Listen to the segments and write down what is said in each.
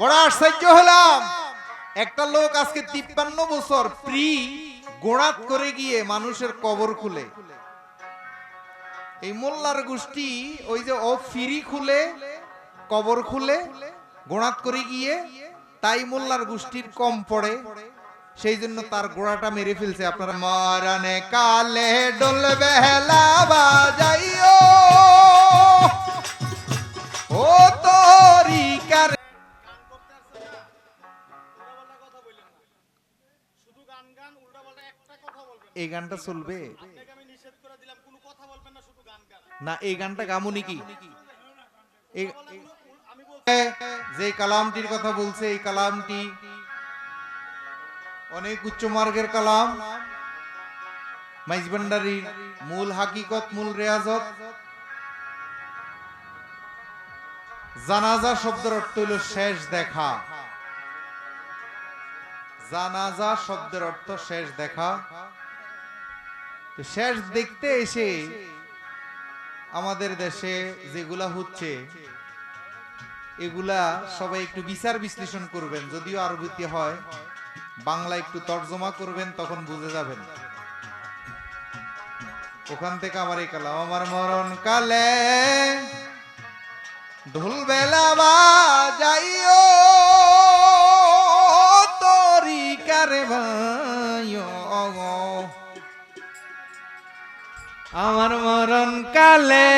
বড় আশ্চর্য হলাম। একটা লোক আজকে তিপ্পান্ন বছর প্রি গোড়াত করে গিয়ে মানুষের কবর খুলে। এই মোল্লার গোষ্ঠী ওই যে ও ফিরি খুলে, কবর খুলে, গোড়াত করে গিয়ে তাই মোল্লার গোষ্ঠীর কম পড়ে। সেই জন্য তার গোড়াটা মেরে ফেলছে। আপনারা মরণে কালে ডোল এই গানটা চলবে। না এই গানটা গামুনি কি? যে কালামটির কথা বলছে এই কালামটি অনেক উচ্চ মার্গের কালাম। মাইজবান্ডারির মূল হাকিকত মূল রেয়াজত। জানাজা শব্দের অর্থ হইল শেষ দেখা। জানাজা শব্দের অর্থ শেষ দেখা। তো শেষ দেখতে এসে আমাদের দেশে যেগুলা হচ্ছে, এগুলা সবাই একটু বিচার বিশ্লেষণ করবেন। যদিও আরবিতে হয়, বাংলা একটু তর্জমা করবেন, তখন বুঝে যাবেন। ওখান থেকে আমার এই কালাম, আমার মরণ কালে ঢোল বেলা বাজাইও তরি আমার মরণ কালে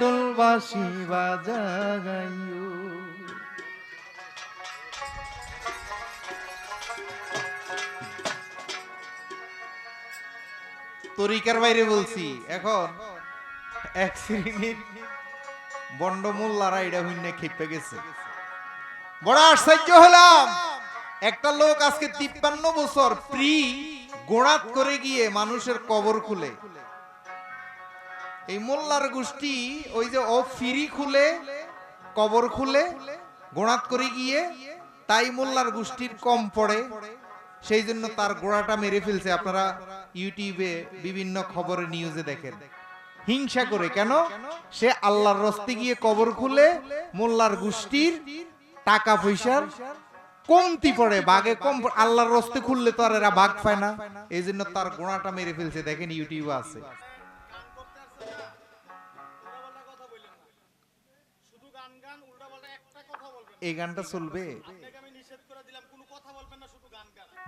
ডোলবাসি বাজাগাইও। তরিকার বাইরে বলছি, এখন এক শ্রেণির বন্ডমূল্লারা এটা হইন্য খেপে গেছে। বড় আশ্চর্য হলাম, একটা লোক আজকে তিপ্পান্ন বছর প্রি গোড়াত করে গিয়ে মানুষের কবর খুলে। এই মোল্লার গোষ্ঠী ওই যে ও ফিরি খুলে, কবর খুলে গোড়াত করে গিয়ে তাই মোল্লার গোষ্ঠীর কম পড়ে। সেই জন্য তার গোড়াটা মেরে ফেলছে। আপনারা ইউটিউবে বিভিন্ন খবরে নিউজে দেখেন। হিংসা করে। কেন? সে আল্লাহর রস্তে গিয়ে কবর খুলে, মোল্লার গোষ্ঠীর টাকা পয়সার কমতি পড়ে বাঘে কম আল্লাহর রস্তে খুললে তো আর এরা বাঘ পায় না। এই জন্য তার গোড়াটা মেরে ফেলছে। দেখেন ইউটিউবে আছে। এই গানটা চলবে।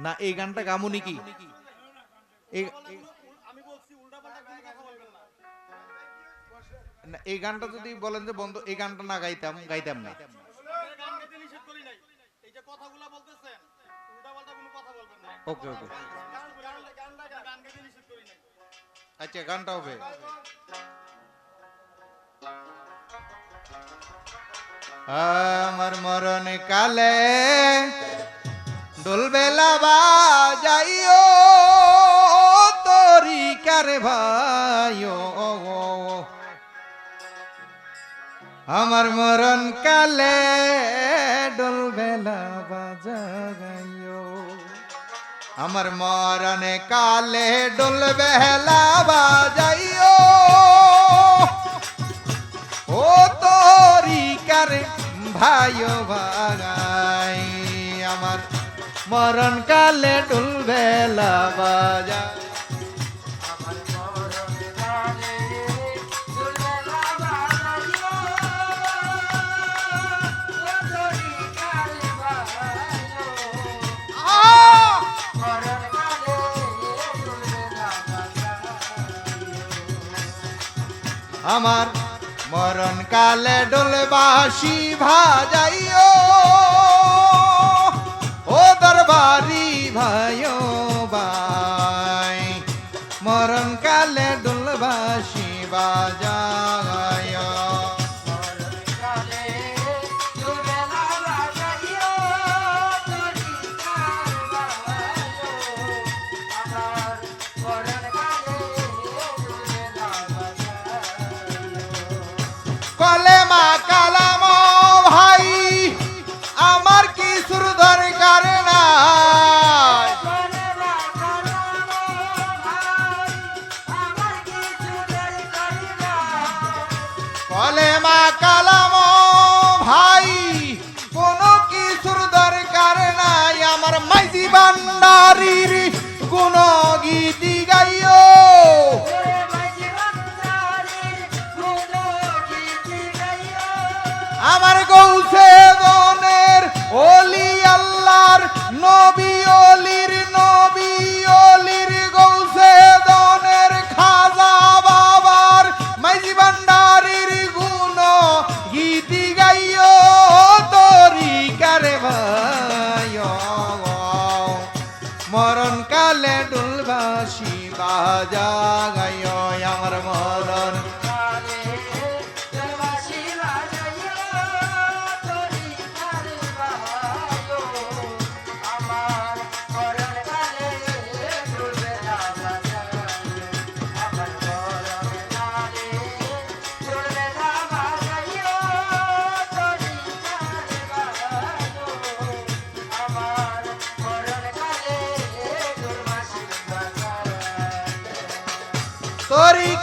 না এই গানটা গামুনি কি? এই গানটা যদি বলেন যে বন্ধ এই গানটা না গাইতাম গাইতাম না। ওকে ওকে। আচ্ছা গানটা হবে। আমার মরণ কালে দোলবেলা বাজাইও, তরি কারে ভাইও। আমার মরণ কালে ডোলবেলা বাজাইও। আমার মরণে কালে ডোল বেহলা বাজাইও। কারে ভাইও ভাগাই আমার মরণ কালে ডোল বেলা বাজা। আমার মরণ কালে ডোলবাসি ভাজাইও। ও দরবারি ভাইও বাই মরণ কালে ডোলবাসি বাজাইও কলেমা কালাম ভাই কোনো কিছুর দরকার নাই। আমার মাইজি বান্ডারির গুণ বাজা গাইও আমার মন।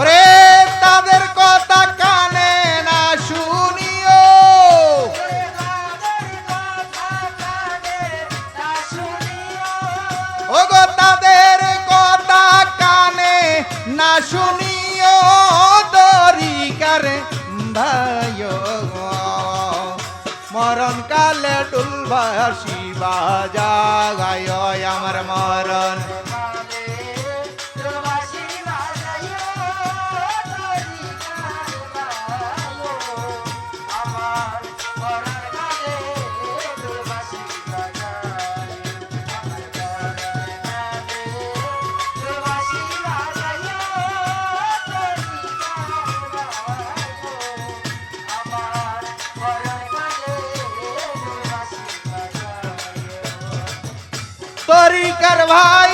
ওরে তাদের কথা কানে না ওগো, তাদের কথা কানে না মরণ কালে ডুলবাসি বাজা গায় আমার মরণ। তরিকার ভাই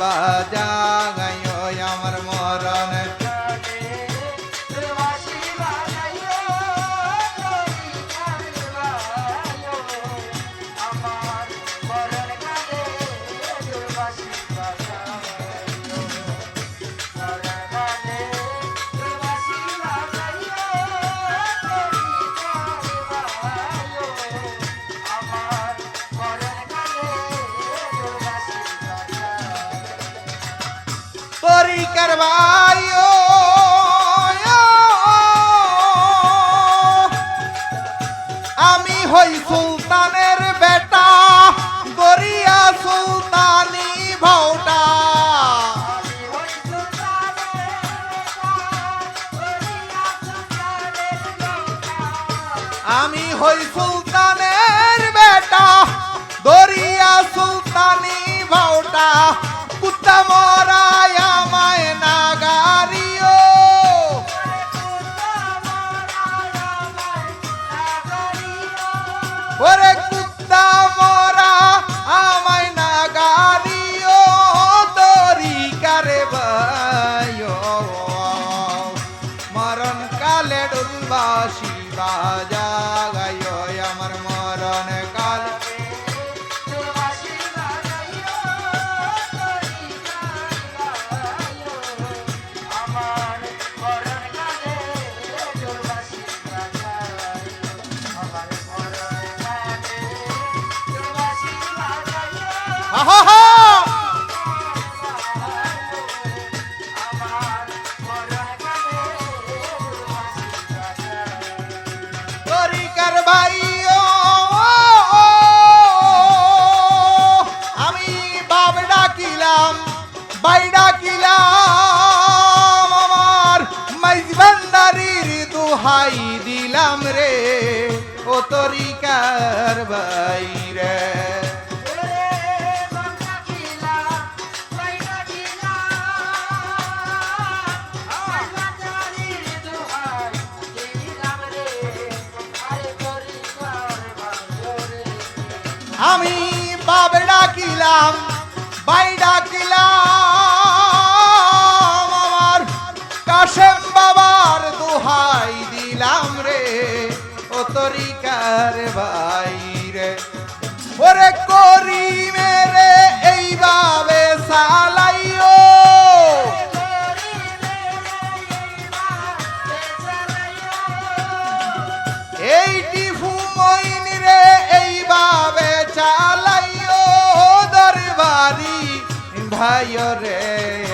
বাজা never দুহাই দিলাম রে ও তরিকার ভাই রে। আমি বাপ ডাকিলাম বাই ডাকিলাম ও তরিকার ভাই রে ওরে করি মেরে এইভাবে সালাইও এই টিফু রে এইভাবে চালাইও দরবারি ভাই রে